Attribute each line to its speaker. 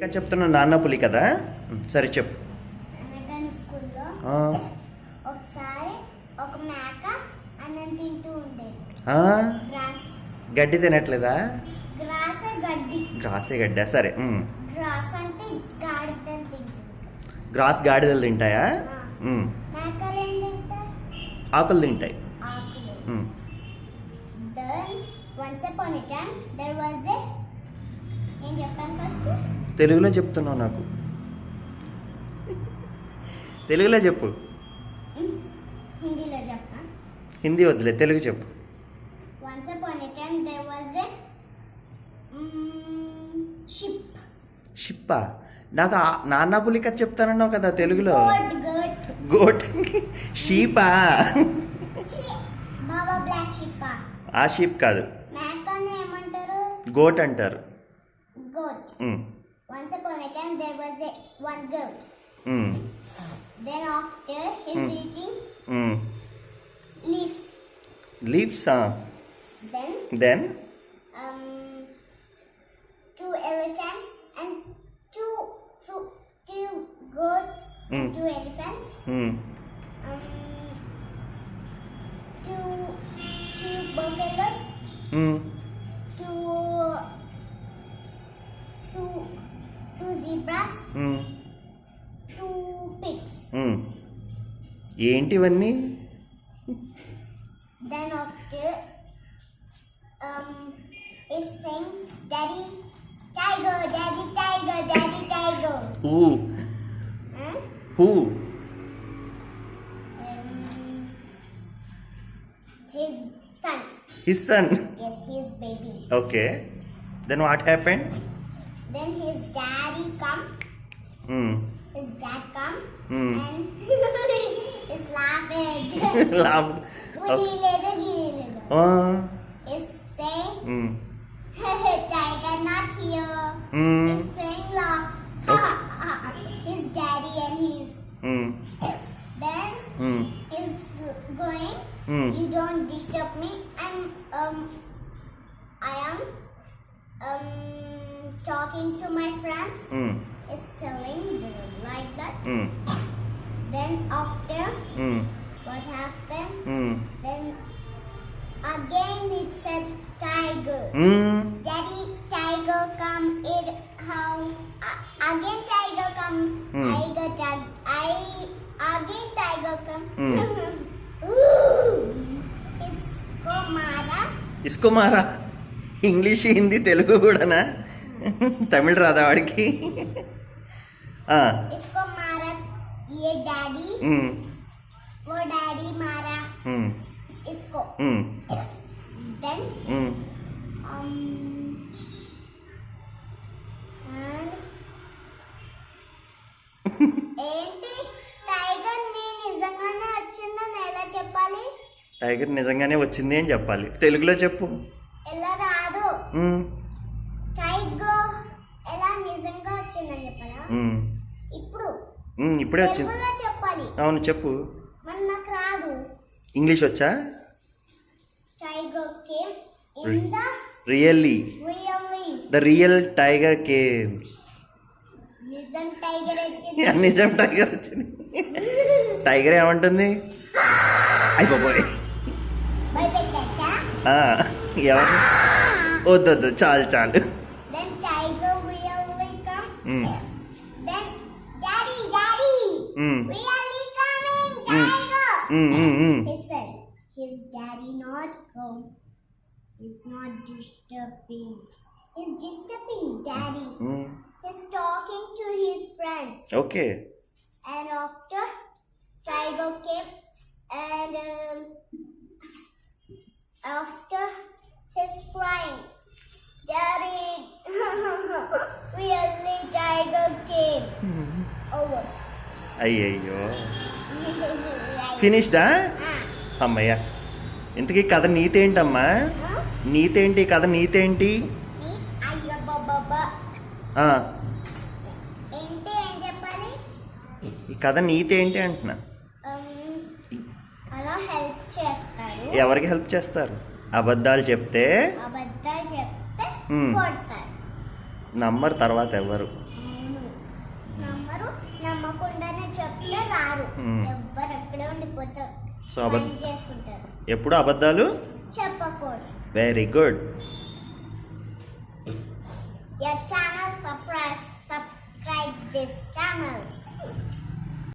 Speaker 1: ఇంకా చెప్తున్నా నాన్న పులి కదా? సరే చెప్పు. గడ్డి తినట్లేదా?
Speaker 2: గ్రాస్ గడ్డి.
Speaker 1: సరే.
Speaker 2: గ్రాస్ గాడిదలు
Speaker 1: తింటాయా? ఆకులు తింటాయి.
Speaker 2: ఏం చెప్పాను ఫస్ట్
Speaker 1: తెలుగులో చెప్తున్నావు నాకు. తెలుగులో చెప్పు. హిందీ వద్దులే తెలుగు చెప్పు.
Speaker 2: షిప్
Speaker 1: షిప్పా? నాకు నాన్న పులి కథ చెప్తానన్నావు కదా తెలుగులో.
Speaker 2: గోట్
Speaker 1: షీపా? ఆ షీప్ కాదు. గోట్ అంటారు.
Speaker 2: Once upon a time, there was a, one goat.
Speaker 1: Mm.
Speaker 2: Then after his
Speaker 1: mm.
Speaker 2: eating
Speaker 1: mm.
Speaker 2: leaves.
Speaker 1: Leaves, huh?
Speaker 2: Then.
Speaker 1: Then.
Speaker 2: Um, two elephants and two two, two goats mm. and
Speaker 1: hmm.
Speaker 2: two elephants. Mm. two zebras,
Speaker 1: um.
Speaker 2: two pigs.
Speaker 1: Um. ఏంటివన్నీ
Speaker 2: Then after, um, is saying, Daddy, tiger, Daddy, tiger, Daddy, tiger.
Speaker 1: Who
Speaker 2: Huh?
Speaker 1: Who
Speaker 2: Um, his son.
Speaker 1: His son
Speaker 2: Yes, his baby.
Speaker 1: Okay then what happened
Speaker 2: Then His daddy come. His hmm. dad come.
Speaker 1: Hmm.
Speaker 2: And it's laughing.
Speaker 1: Laugh
Speaker 2: Willy little, gilly little. Uh. Is saying, hmm. tiger not here. Hmm. He's saying laugh. his daddy and his. Then he's going. You don't disturb me. I'm um. I am um, talking to my friends mm. is telling like that. Mm. Then after mm. what happened? Mm. Then again it said tiger. Mm. Daddy, tiger come eat home. Uh, again tiger come.
Speaker 1: Mm.
Speaker 2: I got tag. I again tiger come.
Speaker 1: Mm.
Speaker 2: Ooh,
Speaker 1: इसको मारा. English Hindi Telugu కూడానా? తమిళ రాదా వాడికి?
Speaker 2: Tiger నిజంగానే
Speaker 1: వచ్చింది అని చెప్పాలి. తెలుగులో చెప్పు.
Speaker 2: ఎలా నిజంగా వచ్చిందని ఇప్పుడు.
Speaker 1: ఇప్పుడే వచ్చింది.
Speaker 2: చెప్పాలి.
Speaker 1: అవును చెప్పు.
Speaker 2: నాకు రాదు.
Speaker 1: ఇంగ్లీష్ వచ్చా?
Speaker 2: Tiger came in
Speaker 1: the
Speaker 2: really.
Speaker 1: The real tiger cames
Speaker 2: నిజం టైగర్ వచ్చింది.
Speaker 1: నిజం టైగర్ వచ్చింది. టైగర్ ఏమంటుంది? అయిపోయి ఎవరు
Speaker 2: ಓದೋದು
Speaker 1: ಚಾಲ್
Speaker 2: ಚಾಲ್
Speaker 1: ಹ್ಮ್ ಹ್ಮ್ ಹ್ಮ್
Speaker 2: ಹ್ಮ್ Listen, His daddy not come. He's not disturbing. He's disturbing daddy.
Speaker 1: Mm.
Speaker 2: He's talking to his friends.
Speaker 1: Okay.
Speaker 2: And after
Speaker 1: అయ్యయ్యో. ఫినిష్డా. అమ్మయ్య ఇంతకీ కథ నీతి ఏంటమ్మా
Speaker 2: Huh?
Speaker 1: నీతేంటి కథ నీతేంటి ఈ కథ నీతి ఏంటి అంటున్నా ఎవరికి హెల్ప్ చేస్తారు అబద్ధాలు చెప్తే నమ్మరు తర్వాత ఎవరు.
Speaker 2: నమ్మకుండానే చెప్తే రారు. ఎవ్వరు అక్కడే ఉండిపోతారు.
Speaker 1: సో అబద్ధ
Speaker 2: చేసుకుంటారు?
Speaker 1: ఎప్పుడు అబద్ధాలు?
Speaker 2: చెప్పకూడదు.
Speaker 1: Very good
Speaker 2: Your channel subscribe subscribe this channel.